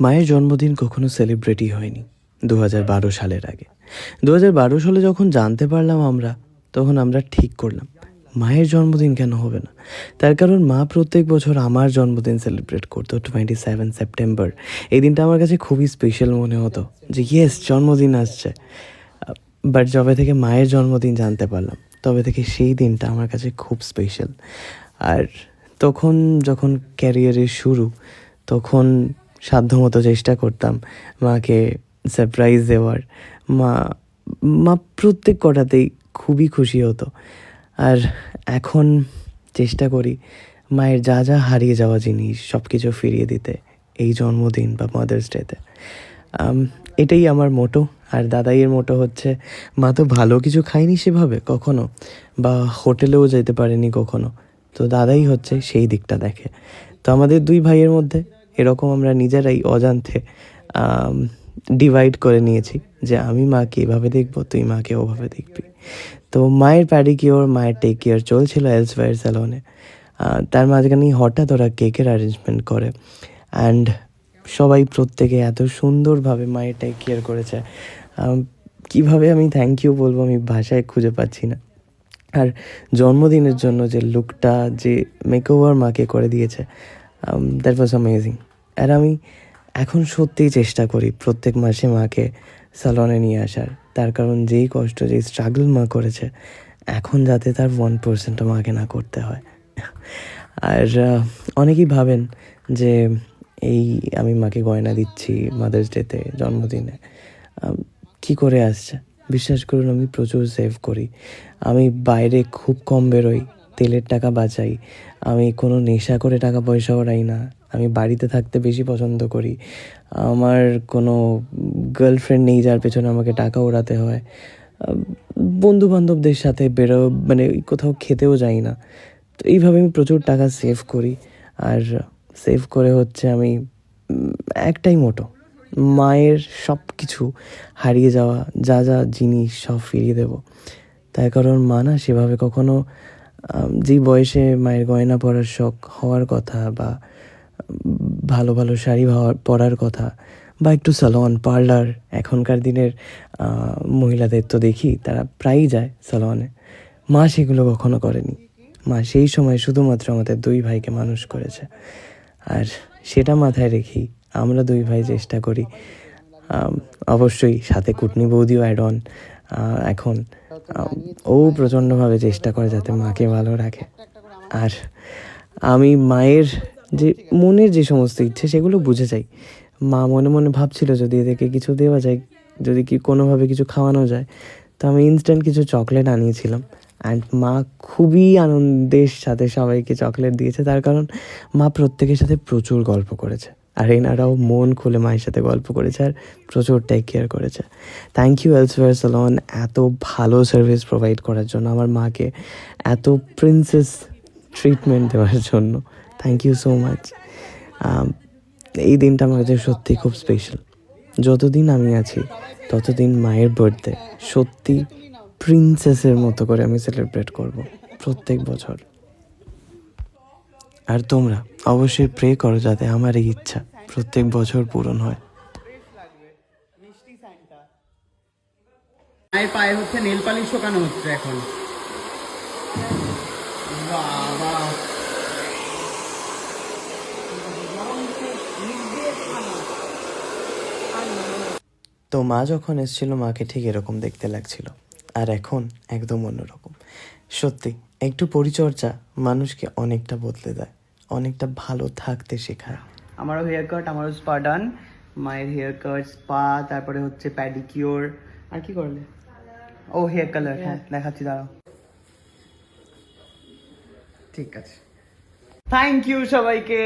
মায়ের জন্মদিন কখনো সেলিব্রেটই হয়নি দু বারো সালের আগে। দু বারো সালে যখন জানতে পারলাম আমরা, তখন আমরা ঠিক করলাম, মায়ের জন্মদিন কেন হবে না? তার কারণ মা প্রত্যেক বছর আমার জন্মদিন সেলিব্রেট করতো টোয়েন্টি সেভেন সেপ্টেম্বর এই দিনটা আমার কাছে খুবই স্পেশাল মনে হতো যে ইয়েস জন্মদিন আসছে। বাট যবে থেকে মায়ের জন্মদিন জানতে পারলাম, তবে থেকে সেই দিনটা আমার কাছে খুব স্পেশাল আর তখন যখন ক্যারিয়ারের শুরু, তখন সাধ্যমতো চেষ্টা করতাম মাকে সারপ্রাইজ দেওয়ার। মা মা প্রত্যেক কটাতেই খুবই খুশি হতো। আর এখন চেষ্টা করি মায়ের যা যা হারিয়ে যাওয়া জিনিস সব কিছু ফিরিয়ে দিতে এই জন্মদিন বা মাদার্স ডেতে এটাই আমার মোটো। আর দাদাইয়ের মোটো হচ্ছে, মা তো ভালো কিছু খায়নি সেভাবে, কখনো। বা হোটেলেও যেতে পারেনি কখনো। তো দাদাই হচ্ছে সেই দিকটা দেখে। তো আমাদের দুই ভাইয়ের মধ্যে এরকম আমরা নিজেরাই অজান্তে ডিভাইড করে নিয়েছি যে আমি মাকে এভাবে দেখব, তুই মাকে ওভাবে দেখবি। তো মায়ের প্যাডিকিওর মায়ের টেক কেয়ার চলছিল এলসওয়্যার স্যালনে তার মাঝখানেই হঠাৎ ওরা কেকের অ্যারেঞ্জমেন্ট করে। অ্যান্ড সবাই প্রত্যেকে এত সুন্দরভাবে মায়ের টেক কেয়ার করেছে। কীভাবে আমি থ্যাংক ইউ বলব আমি ভাষায় খুঁজে পাচ্ছি না। আর জন্মদিনের জন্য যে লুকটা যে মেকওভার মাকে করে দিয়েছে দ্যাট ওয়াজ অ্যামেজিং আর আমি এখন সত্যিই চেষ্টা করি প্রত্যেক মাসে মাকে স্যালনে নিয়ে আসার। তার কারণ যেই কষ্ট, যেই স্ট্রাগল মা করেছে, এখন যাতে তার ওয়ান পার্সেন্টও মাকে না করতে হয়। আর অনেকেই ভাবেন যে এই আমি মাকে গয়না দিচ্ছি মাদার্স ডেতে জন্মদিনে। কি করে আসছে? বিশ্বাস করুন আমি প্রচুর সেভ করি। আমি বাইরে খুব কম বেরোই। তেলের টাকা বাঁচাই। আমি কোনো নেশা করে টাকা পয়সা ওড়াই না। আমি বাড়িতে থাকতে বেশি পছন্দ করি। আমার কোনো গার্লফ্রেন্ড নেই যার পেছনে আমাকে টাকা ওড়াতে হয়। বন্ধু বান্ধবদের সাথে বেরো মানে কোথাও খেতেও যাই না। তো এইভাবে আমি প্রচুর টাকা সেভ করি। আর সেভ করে হচ্ছে আমি একটাই মোটো মায়ের সব কিছু হারিয়ে যাওয়া, যা যা জিনিস সব ফিরিয়ে দেব। তাই কারণ মা না সেভাবে কখনো যেই বয়সে মায়ের গয়না পরার শখ হওয়ার কথা বা ভালো ভালো শাড়ি পরার কথা বা একটু সালন পার্লার, এখনকার দিনের মহিলাদের তো দেখি তারা প্রায়ই যায় সালনে মা সেগুলো কখনো করেনি। মা সেই সময় শুধুমাত্র আমাদের দুই ভাইকে মানুষ করেছে। আর সেটা মাথায় রেখেই আমরা দুই ভাই চেষ্টা করি অবশ্যই সাথে কুটনি বৌদিও অ্যাড অন এখন ও প্রচণ্ডভাবে চেষ্টা করে যাতে মাকে ভালো রাখে। আর আমি মায়ের যে, মনের যে সমস্ত ইচ্ছে সেগুলো বুঝে যাই। মা মনে মনে ভাবছিল যদি এদেরকে কিছু দেওয়া যায়, যদি কি কোনোভাবে কিছু খাওয়ানো যায়, তো আমি ইনস্ট্যান্ট কিছু চকলেট আনিয়েছিলাম। অ্যান্ড মা খুবই আনন্দের সাথে সবাইকে চকলেট দিয়েছে, তার কারণ মা প্রত্যেকের সাথে প্রচুর গল্প করেছে। আর এনারাও মন খুলে মায়ের সাথে গল্প করেছে আর প্রচুর টেক কেয়ার করেছে। থ্যাংক ইউ এলসওয়ার সালন এত ভালো সার্ভিস প্রোভাইড করার জন্য আমার মাকে, এত প্রিন্সেস ট্রিটমেন্ট দেওয়ার জন্য। থ্যাংক ইউ সো মাচ এই দিনটা আমার কাছে সত্যি খুব স্পেশাল যতদিন আমি আছি, ততদিন মায়ের বার্থডে সত্যি প্রিন্সেসের মতো করে আমি সেলিব্রেট করব প্রত্যেক বছর। আর তোমরা? অবশ্যই প্রে করো যাতে আমার এই ইচ্ছা প্রত্যেক বছর পূরণ হয়। মায়ের পায়ে হচ্ছে নেল পালিশ শোকানো হচ্ছে এখন। বাবা। তো মা যখন এসেছিল মাকে ঠিক এরকম দেখতে লাগছিল। আর এখন একদম অন্যরকম। সত্যি একটু পরিচর্যা মানুষকে অনেকটা বদলে দেয়। অনেকটা ভালো থাকতে শেখায় আমারও হেয়ার কাট আমারও স্পা ডান মায়ের হেয়ার কাট স্পা তারপরে হচ্ছে প্যাডিকিওর আর কি করলে? ও হেয়ার কালার হ্যাঁ দেখাচ্ছি দাঁড়াও। ঠিক আছে। থ্যাংক ইউ সবাইকে।